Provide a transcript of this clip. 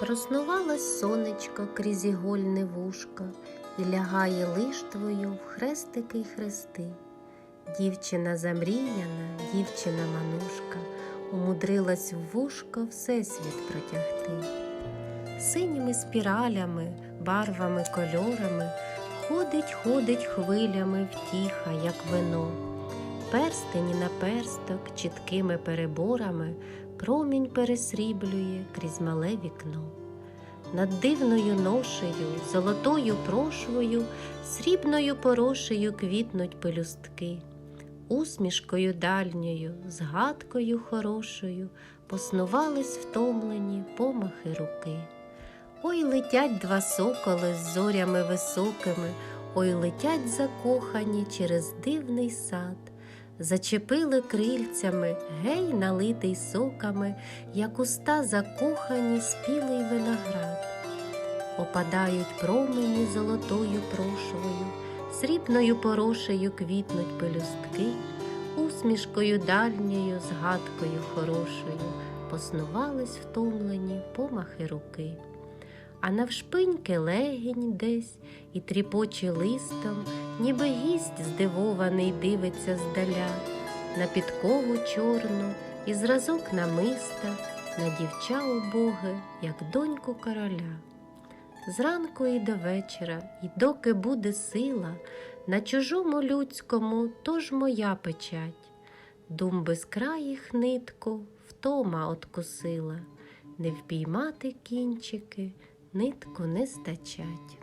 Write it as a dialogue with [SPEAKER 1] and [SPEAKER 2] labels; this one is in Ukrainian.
[SPEAKER 1] Проснувалось сонечко крізь ігольне вушко і лягає лиштвою в хрестики й хрести. Дівчина замріяна, дівчина манушка, умудрилась в вушко всесвіт протягти. Синіми спіралями, барвами, кольорами ходить, ходить хвилями втіха, як вино. Перстені на персток чіткими переборами промінь пересріблює крізь мале вікно. Над дивною ношею, золотою прошвою, срібною порошею квітнуть пелюстки. Усмішкою дальньою, згадкою хорошою поснувались втомлені помахи руки. Ой летять два соколи з зорями високими, ой летять закохані через дивний сад, зачепили крильцями, гей, налитий соками, як уста закохані спілий виноград. Опадають промені золотою прошвою, срібною порошею квітнуть пелюстки, усмішкою дальньою, згадкою хорошою поснувались втомлені помахи руки. А навшпиньки легінь десь і тріпоче листом, ніби гість здивований дивиться здаля, на підкову чорну і зразок намиста, на дівча убоге, як доньку короля. Зранку і до вечора, і доки буде сила, на чужому людському тож моя печать. Дум безкраїх нитку втома откусила, не впіймати кінчики, нитку не стачать.